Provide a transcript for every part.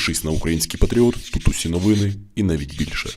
Підпишись на український патріот, тут усі новини і навіть більше.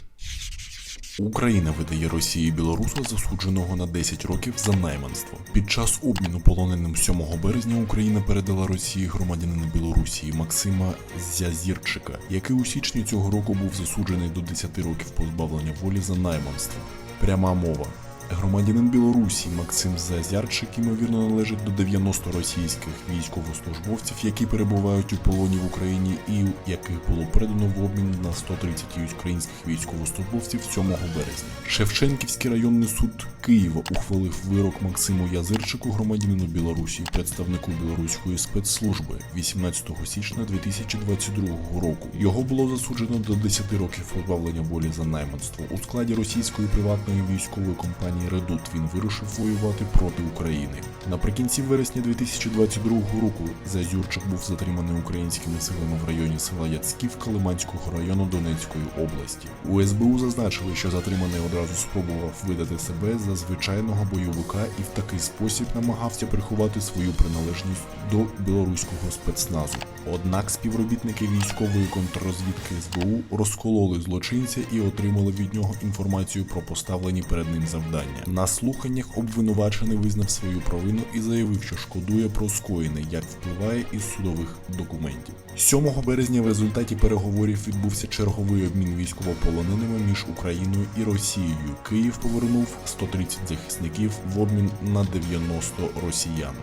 Україна видає Росії білоруса засудженого на 10 років за найманство. Під час обміну полоненим 7 березня Україна передала Росії громадянина Білорусі Максима Зязірчика, який у січні цього року був засуджений до 10 років позбавлення волі за найманство. Пряма мова. Громадянин Білорусі Максим Зазярчик, ймовірно, належить до 90 російських військовослужбовців, які перебувають у полоні в Україні і яких було передано в обмін на 130 українських військовослужбовців 7 березня. Шевченківський районний суд Києва ухвалив вирок Максиму Язирчику, громадянину Білорусі, представнику білоруської спецслужби 18 січня 2022 року. Його було засуджено до 10 років позбавлення волі за найманство. У складі російської приватної військової компанії Редут він вирушив воювати проти України. Наприкінці вересня 2022 року Зазюрчик був затриманий українськими силами в районі села Яцьківка Лиманського району Донецької області. У СБУ зазначили, що затриманий одразу спробував видати себе за звичайного бойовика і в такий спосіб намагався приховати свою приналежність до білоруського спецназу. Однак співробітники військової контррозвідки СБУ розкололи злочинця і отримали від нього інформацію про поставлені перед ним завдання. На слуханнях обвинувачений визнав свою провину і заявив, що шкодує про скоєне, як впливає із судових документів. 7 березня в результаті переговорів відбувся черговий обмін військовополоненими між Україною і Росією. Київ повернув 130 захисників в обмін на 90 росіян.